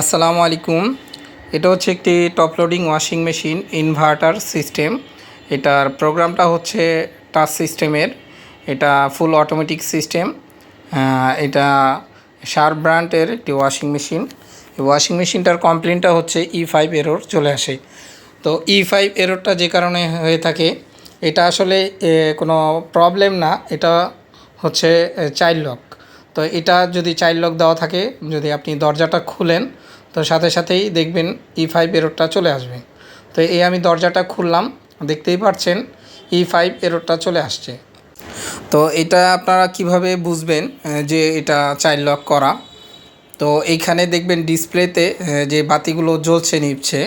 আসসালামু আলাইকুম। এটা হচ্ছে একটি top loading washing machine inverter system এটার প্রোগ্রামটা হচ্ছে টাচ সিস্টেমের এটা ফুল অটোমেটিক সিস্টেম এটা শার্প ব্র্যান্ডের একটি ওয়াশিং মেশিন ওয়াশিং মেশিনটার কমপ্লেনটা হচ্ছে ই ফাইভ এরর চলে আসে। তো ই ফাইভ এররটা যে কারণে হয়ে থাকে, এটা আসলে কোনো প্রবলেম না। এটা হচ্ছে চাইল্ড লক তো এটা যদি চাইল্ড লক দেওয়া থাকে, যদি আপনি দরজাটা খুলেন, তো সাথে সাথেই দেখবেন ই ফাইভ এরোডটা চলে আসবে। তো এই আমি দরজাটা খুললাম, দেখতেই পাচ্ছেন ই ফাইভ এরোরটা চলে আসছে। তো এটা আপনারা কীভাবে বুঝবেন যে এটা চাইল্ড লক করা? তো এইখানে দেখবেন ডিসপ্লেতে যে বাতিগুলো জ্বলছে নিচ্ছে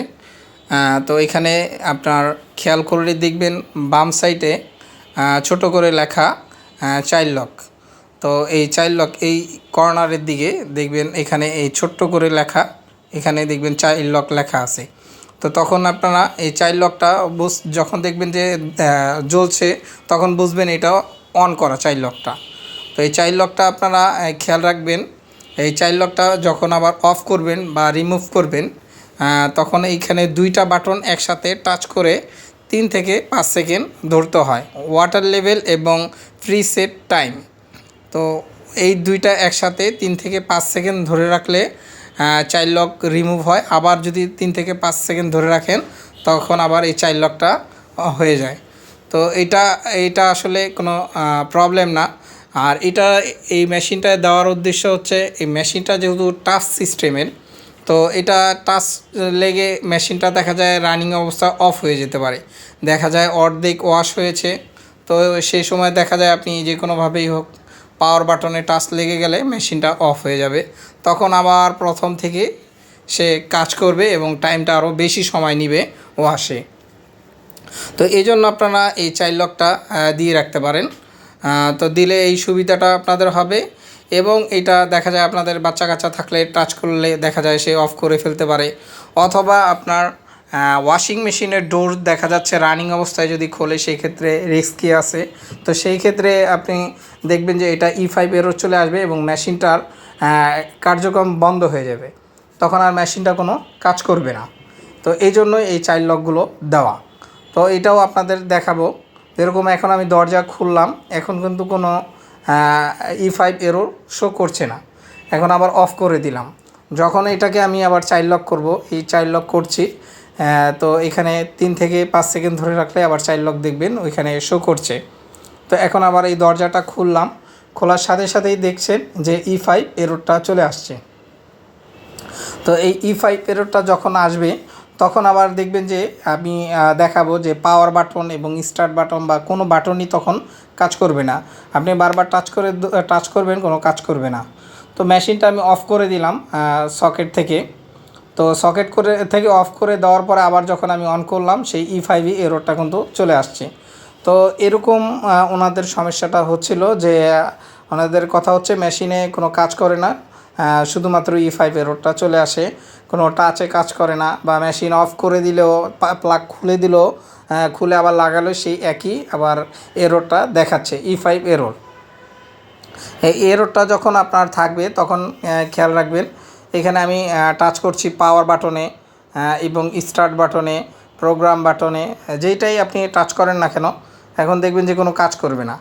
তো এখানে আপনার খেয়াল করলে দেখবেন বাম সাইডে ছোট করে লেখা চাইল্ড লক তো এই চাইল্ড লক এই কর্নারের দিকে দেখবেন এখানে এই ছোট্ট করে লেখা, এখানে দেখবেন চাইল্ড লক লেখা আছে। তো তখন আপনারা এই চাইল্ড লকটা বুঝ, যখন দেখবেন যে জ্বলছে, তখন বুঝবেন এটা অন করা চাইল্ড লকটা তো এই চাইল্ড লকটা আপনারা খেয়াল রাখবেন, এই চাইল্ড লকটা যখন আবার অফ করবেন বা রিমুভ করবেন তখন এইখানে দুইটা বাটন একসাথে টাচ করে তিন থেকে পাঁচ সেকেন্ড ধরতে হয়। ওয়াটার লেভেল এবং ফ্রি সেট টাইম তো এই দুইটা একসাথে তিন থেকে পাঁচ সেকেন্ড ধরে রাখলে চাইল্ড লক রিমুভ হয়। আবার যদি তিন থেকে পাঁচ সেকেন্ড ধরে রাখেন, তখন আবার এই চাইল্ড লকটা হয়ে যায়। তো এটা এটা আসলে কোনো প্রবলেম না। আর এটা, এই মেশিনটা দেওয়ার উদ্দেশ্য হচ্ছে, এই মেশিনটা যেহেতু টাচ সিস্টেমের, তো এটা টাচ লেগে মেশিনটা দেখা যায় রানিং অবস্থা অফ হয়ে যেতে পারে। দেখা যায় অর্ধেক ওয়াশ হয়েছে। তো সেই সময় দেখা যায় আপনি যে কোনোভাবেই হোক পাওয়ার বাটনে টাচ লেগে গেলে মেশিনটা অফ হয়ে যাবে। তখন আবার প্রথম থেকে সে কাজ করবে এবং টাইমটা আরও বেশি সময় নিবে ওয়াশে তো এই জন্য আপনারা এই চাইল্ড লকটা দিয়ে রাখতে পারেন। তো দিলে এই সুবিধাটা আপনাদের হবে এবং এটা দেখা যায় আপনাদের বাচ্চা কাচ্চা থাকলে টাচ করলে দেখা যায় সে অফ করে ফেলতে পারে। অথবা আপনার ওয়াশিং মেশিনের ডোর দেখা যাচ্ছে রানিং অবস্থায় যদি খোলে, সেই ক্ষেত্রে রিস্কি আছে। তো সেই ক্ষেত্রে আপনি দেখবেন যে এটা ই ফাইভ এরও চলে আসবে এবং মেশিনটার কার্যক্রম বন্ধ হয়ে যাবে। তখন আর মেশিনটা কোনো কাজ করবে না। তো এই জন্য এই চাইল্ড লকগুলো দেওয়া। তো এটাও আপনাদের দেখাবো। যেরকম এখন আমি দরজা খুললাম, এখন কিন্তু কোনো ই ফাইভ এরো শো করছে না। এখন আবার অফ করে দিলাম। যখন এটাকে আমি আবার চাইল্ড লক করব, এই চাইল্ড লক করছি তো এখানে তিন থেকে পাঁচ সেকেন্ড ধরে রাখলে আবার চাইল্ড লক দেখবেন, ওইখানে শো করছে। তো এখন আবার এই দরজাটা খুললাম, খোলার সাথে সাথেই দেখছেন যে ই ফাইভ এরোডটা চলে আসছে। তো এই ই ফাইভ এরোরটা যখন আসবে, তখন আবার দেখবেন যে আমি দেখাবো যে পাওয়ার বাটন এবং স্টার্ট বাটন বা কোনো বাটনই তখন কাজ করবে না। আপনি বারবার টাচ করে টাচ করবেন, কোনো কাজ করবে না। তো মেশিনটা আমি অফ করে দিলাম সকেট থেকে। তো সকেট করে, থেকে অফ করে দেওয়ার পরে আবার যখন আমি অন করলাম, সেই ই ফাইভ ই এরোরটা কিন্তু চলে আসছে। তো এরকম ওনাদের সমস্যাটা হচ্ছিল যে, ওনাদের কথা হচ্ছে মেশিনে কোনো কাজ করে না। শুধুমাত্র ই ফাইভ এরোরটা চলে আসে। কোনো টাচে কাজ করে না বা মেশিন অফ করে দিলেও প্লাগ খুলে দিলেও খুলে আবার লাগালো, সেই একই আবার এরোরটা দেখাচ্ছে ই ফাইভ এরোর এই এরোরটা যখন আপনার থাকবে, তখন খেয়াল রাখবেন এখানে আমি টাচ করছি পাওয়ার বাটনে এবং স্টার্ট বাটনে প্রোগ্রাম বাটনে যেইটাই আপনি টাচ করেন না কেন, এখন দেখবেন যে কোনো কাজ করবে না।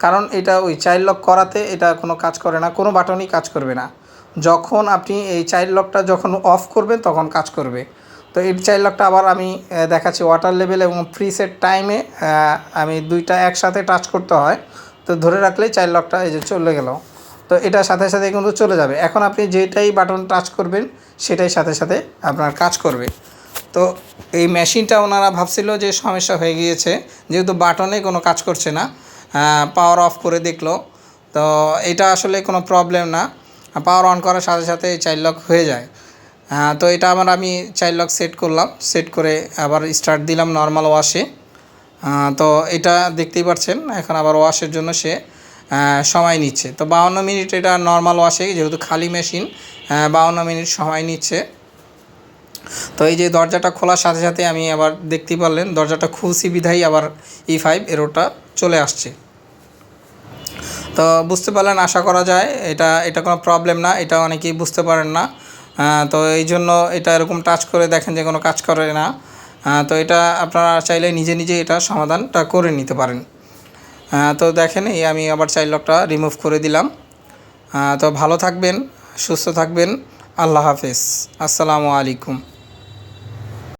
কারণ এটা ওই চাইল্ড লক করাতে এটা কোনো কাজ করে না, কোনো বাটনই কাজ করবে না। যখন আপনি এই চাইল্ড লকটা যখন অফ করবেন, তখন কাজ করবে। তো এই চাইল্ড লকটা আবার আমি দেখাচ্ছি ওয়াটার লেভেল এবং প্রিসেট টাইমে আমি দুইটা একসাথে টাচ করতে হয়। তো ধরে রাখলেই চাইল্ড লকটা এই যে চলে গেল। তো এটার সাথে সাথে কিন্তু চলে যাবে। এখন আপনি যেটাই বাটন টাচ করবেন, সেটাই সাথে সাথে আপনার কাজ করবে। তো এই মেশিনটা ওনারা ভাবছিল যে সমস্যা হয়ে গিয়েছে, যেহেতু বাটনে কোনো কাজ করছে না পাওয়ার অফ করে দেখল। তো এটা আসলে কোনো প্রবলেম না পাওয়ার অন করার সাথে সাথে চাইল্ড লক হয়ে যায়। তো এটা আমার আমি চাইল্ড লক সেট করলাম সেট করে আবার স্টার্ট দিলাম নর্মাল ওয়াশে তো এটা দেখতেই পাচ্ছেন এখন আবার ওয়াশের জন্য সে সময় নিচ্ছে। তো বাউন্ন মিনিট এটা নর্মাল ওয়াশে যেহেতু খালি মেশিন বাউন্ন মিনিট সময় নিচ্ছে। তো এই যে দরজাটা খোলার সাথে সাথে আমি আবার দেখতে পারলেন, দরজাটা খুলছি বিধাই আবার ই ফাইভ এরোটা চলে আসছে। তো বুঝতে পারলেন, আশা করা যায়, এটা এটা কোনো প্রবলেম না, এটা অনেকেই বুঝতে পারেন না। তো এই জন্য এটা এরকম টাচ করে দেখেন যে কোনো কাজ করে না। তো এটা আপনারা চাইলে নিজে নিজে এটা সমাধানটা করে নিতে পারেন। তো দেখেন, এই আমি আবার চাইল্ড লকটা রিমুভ করে দিলাম। তো ভালো থাকবেন, সুস্থ থাকবেন। আল্লাহ হাফেজ। আসসালামু আলাইকুম।